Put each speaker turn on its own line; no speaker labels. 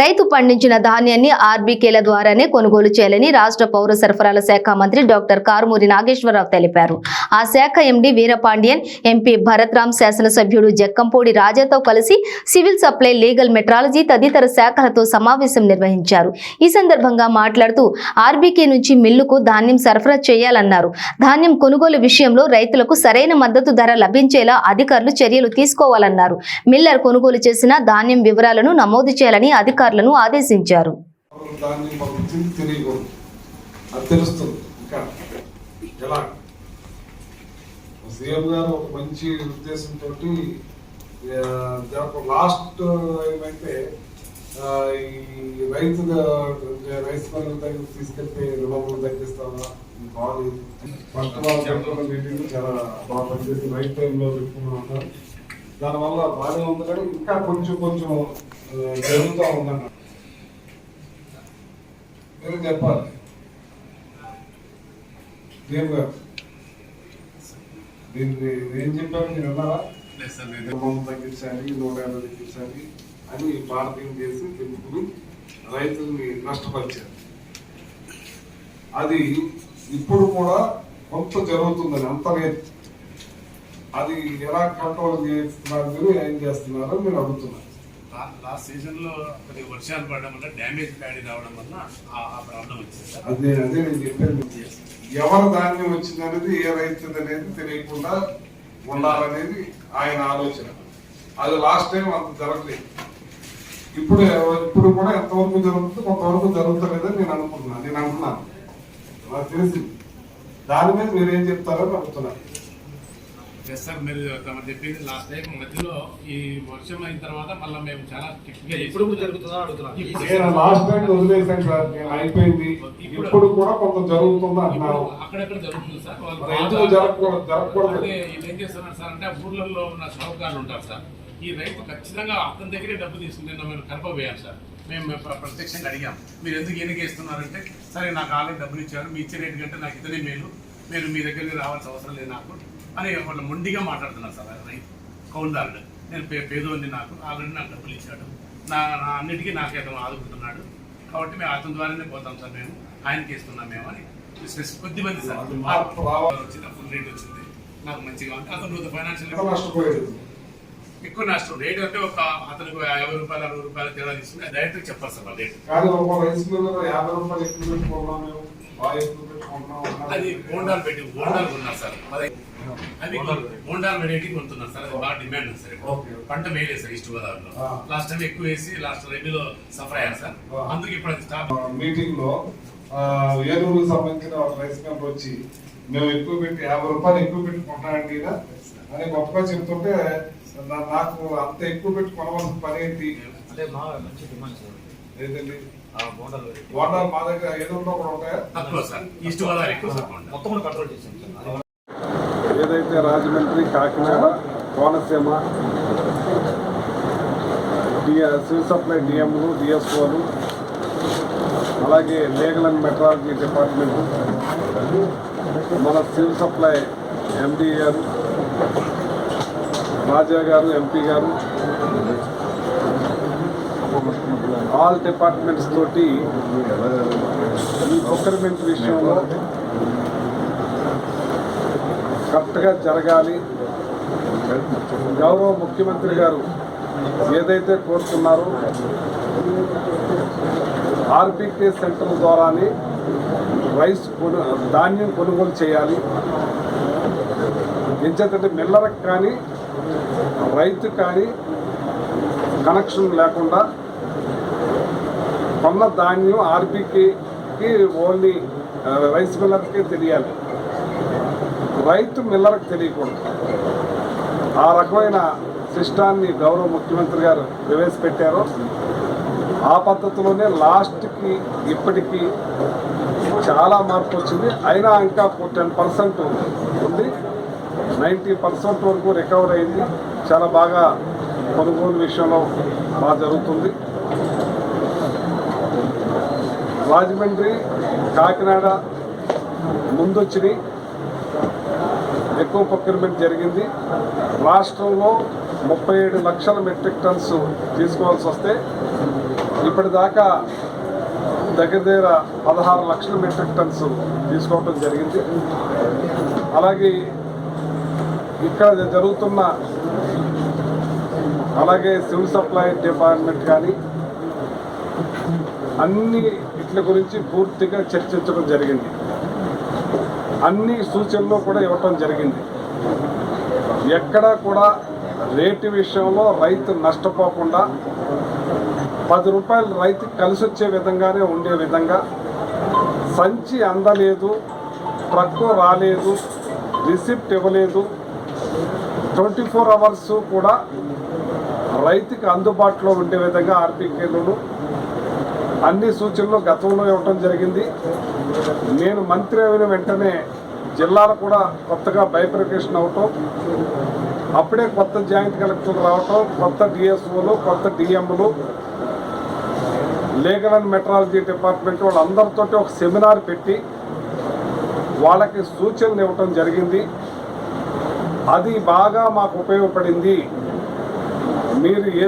రైతు పండించిన ధాన్యాన్ని ఆర్బీకేల ద్వారానే కొనుగోలు చేయాలని రాష్ట్ర పౌర సరఫరాల శాఖ మంత్రి డాక్టర్ కారుమూరి నాగేశ్వరరావు తెలిపారు. ఆ శాఖ ఎండీ వీరపాండియన్ ఎంపీ భరత్రామ్ శాసనసభ్యుడు జక్కంపూడి రాజాతో కలిసి సివిల్ సప్లై లీగల్ మెట్రాలజీ తదితర శాఖలతో సమావేశం నిర్వహించారు. ఈ సందర్భంగా మాట్లాడుతూ ఆర్బీకే నుంచి మిల్లుకు ధాన్యం సరఫరా చేయాలన్నారు. ధాన్యం కొనుగోలు విషయంలో రైతులకు సరైన మద్దతు ధర లభించేలా అధికారులు చర్యలు తీసుకోవాలన్నారు. మిల్లర్ కొనుగోలు చేసిన ధాన్యం వివరాలను నమోదు చేయాలని అధికారులు అధికారులను ఆదేశించారు.
అది తెలుస్తుంది. ఇంకా సీఎం గారు ఒక మంచి ఉద్దేశంతో లాస్ట్ ఏమైతే ఈ రైతు రైతు పనులు దగ్గర తీసుకెళ్తే రుణములు తగ్గిస్తామా? బాగుంది బాగాలేదు. పంట వాళ్ళ చాలా బాగా పనిచేసి రైట్ టైంలో పెట్టుకున్నాం అన్నారు దానివల్ల బాగానే ఉంది కానీ ఇంకా కొంచెం కొంచెం జరుగుతూ ఉందన్న. మీరు చెప్పాలి. దేవ్ గారు దీన్ని ఏం చెప్పారు? మీరు విన్నారా? రుణం తగ్గించాలి నూట యాభై తగ్గించాలి అని బార్గెన్ చేసి తెలుపుకుని రైతుల్ని నష్టపరిచారు. అది ఇప్పుడు కూడా కొంత జరుగుతుందని అంత లేదు. అది ఎలా కంట్రోల్ చేస్తున్నారు మీరు ఏం చేస్తున్నారో మీరు అడుగుతున్నారు
లాస్ట్ సీజన్లో కొద్దిగా వర్షాలు పడడం వల్ల డ్యామేజ్ ప్యాడీ రావడం వల్ల ఆ ఆ ప్రాబ్లం వచ్చింది
అదే అదే నేను చెప్పాను ఎవరు ధాన్యం వచ్చింది అనేది ఏ రైతు అనేది తెలియకుండా ఉండాలనేది ఆయన ఆలోచన. అది లాస్ట్ టైం అంత జరగలేదు. ఇప్పుడు ఇప్పుడు కూడా ఎంతవరకు జరుగుతుంది కొంతవరకు జరుగుతలేదని నేను అనుకుంటున్నాను. నేను అంటున్నాను. నాకు తెలిసింది. దాని మీద మీరు ఏం చెప్తారో అడుగుతున్నాను.
ఎస్ సార్ మీరు తమ చెప్పింది లాస్ట్ టైం మధ్యలో ఈ వర్షం అయిన తర్వాత మళ్ళీ మేము చాలా
ఇప్పుడు జరుగుతుందా అడుగుతున్నాను.
లాస్ట్ టైం వదిలేసాను సార్ నేను అయిపోయింది. ఇప్పుడు కూడా కొంత జరుగుతుంది
అక్కడక్కడ సార్ వాళ్ళు
జరగకూడదు జరగకూడదు.
ఏం చేస్తున్నారు సార్ అంటే ఊర్లలో ఉన్న షావుకారులు ఉంటారు సార్ ఈ రైతు ఖచ్చితంగా అతని దగ్గరే డబ్బు నిన్న మేము కలపబోయాం సార్ మేము ప్ర- ప్రత్యక్షంగా అడిగాం. మీరు ఎందుకు ఈయనకి ఇస్తున్నారంటే సరే నాకు ఆల్రెడీ డబ్బులు ఇచ్చారు. మీ ఇచ్చే రేటు కంటే నాకు ఇతనే మేలు. మీరు మీ దగ్గరికి రావాల్సిన అవసరం లేదు నాకు. అని వాళ్ళు మొండిగా మాట్లాడుతున్నారు సార్ రైతు కౌలుదారుడు నేను పే పేదోని నాకు ఆల్రెడీ నాకు డబ్బులు ఇచ్చాడు. నా నా అన్నిటికీ నాకే అతను ఆదుకుంటున్నాడు. కాబట్టి మేము అతని ద్వారానే పోతాం సార్ మేము. ఆయనకి ఇస్తున్నాం మేము అని కొద్ది మంది సార్. వచ్చింది ఫుల్ రేట్ వచ్చింది. నాకు మంచిగా ఉంది. అతను ఫైనాన్షియల్ ఎక్కువ నష్టం రేట్ అంటే ఒక అతనికి యాభై రూపాయలు అరవై రూపాయలు తేడా తీసుకుని డైరెక్ట్ చెప్పాలి సార్ రేట్ అది బోండాలు పెట్టి బోండాలు కొన్నారు సార్. అది అది బోండాలు వెరైటీ కొంటున్నారు సార్. అది బాగా డిమాండ్ ఉంది సార్. పంట వేయలేదు సార్ ఈస్ట్ గోదావరిలో. లాస్ట్ టైం ఎక్కువ వేసి లాస్ట్ రెడ్డిలో సఫర్ అయ్యారు సార్. అందుకు ఇప్పుడు అది స్టాప్
ఆ, మీటింగ్లో ఆ, ఏలూరుకు సంబంధించిన ఒక రైస్ మిల్ వచ్చి మేము ఎక్కువ పెట్టి యాభై రూపాయలు ఎక్కువ పెట్టి కొంటానండి అని గొప్పగా చెప్తుంటే నాకు అంత ఎక్కువ పెట్టి కొనవలసిన పని ఏంటి?
అంటే మా మంచి డిమాండ్ సార్.
ఏంటండి?
ఆ బోండాలు
బోండాలు మా దగ్గర ఏలూరులో కూడా ఉంటాయా?
తక్కువ సార్. ఈస్ట్ గోదావరి ఎక్కువ సార్ బోండా.
మొత్తం కూడా కంట్రోల్ చేసాం సార్ అది
ఏదైతే రాజమండ్రి కాకినాడ కోనసీమ సివిల్ సప్లై డిఎంలు డిఎస్ఓలు అలాగే లీగల్ అండ్ మెట్రాలజీ డిపార్ట్మెంట్ మన civil supply MD garu Raja garu MP గారు ఆల్ డిపార్ట్మెంట్స్ తోటి ఈ ప్రొక్యూర్మెంట్ విషయంలో కరెక్ట్గా జరగాలి. గౌరవ ముఖ్యమంత్రి గారు ఏదైతే కోరుతున్నారో ఆర్బీకే సెంటర్ ద్వారానే రైస్ కొను ధాన్యం కొనుగోలు చేయాలి. ఎంచేతంటే మిల్లరకు కానీ రైతు కానీ కనెక్షన్ లేకుండా కొన్న ధాన్యం ఆర్బీకి ఓన్లీ రైస్ మిల్లర్కే తెలియాలి. రైతు మిల్లర్కి తెలియకూడదు. ఆ రకమైన సిస్టాన్ని గౌరవ ముఖ్యమంత్రి గారు ప్రవేశపెట్టారు. ఆ పద్ధతిలోనే లాస్ట్కి ఇప్పటికీ చాలా మార్పు వచ్చింది. అయినా ఇంకా టెన్ పర్సెంట్ ఉంది. నైంటీ పర్సెంట్ వరకు రికవర్ అయింది. చాలా బాగా కొనుగోలు విషయంలో బాగా జరుగుతుంది. రాజమండ్రి కాకినాడ ముందొచ్చినాయి. ఎక్కువ ప్రొక్యూర్మెంట్ జరిగింది. రాష్ట్రంలో ముప్పై ఏడు లక్షల మెట్రిక్ టన్స్ తీసుకోవాల్సి వస్తే ఇప్పటిదాకా దగ్గర దగ్గర పదహారు లక్షల మెట్రిక్ టన్స్ తీసుకోవటం జరిగింది. అలాగే ఇక్కడ జరుగుతున్న అలాగే సివిల్ సప్లై డిపార్ట్మెంట్ కానీ అన్ని ఇట్ల గురించి పూర్తిగా చర్చించడం జరిగింది. అన్ని సూచనలు కూడా ఇవ్వటం జరిగింది. ఎక్కడా కూడా రేటు విషయంలో రైతు నష్టపోకుండా పది రూపాయలు రైతుకి కలిసి వచ్చే విధంగానే ఉండే విధంగా సంచి అందలేదు ట్రక్కు రాలేదు రిసిప్ట్ ఇవ్వలేదు. ట్వంటీ ఫోర్ అవర్స్ కూడా రైతుకి అందుబాటులో ఉండే విధంగా ఆర్బీకేలను అన్ని సూచనలు గతంలో ఇవ్వటం జరిగింది. నేను మంత్రి అయిన వెంటనే జిల్లాలు కూడా కొత్తగా బైఫర్కేషన్ అవటం అప్పుడే కొత్త జాయింట్ కలెక్టర్లు రావటం కొత్త డిఎస్ఓలు కొత్త డిఎంలు లీగల్ అండ్ మెట్రాలజీ డిపార్ట్మెంట్ వాళ్ళందరితో ఒక సెమినార్ పెట్టి వాళ్ళకి సూచనలు ఇవ్వటం జరిగింది. అది బాగా మాకు ఉపయోగపడింది. మీరు ఏ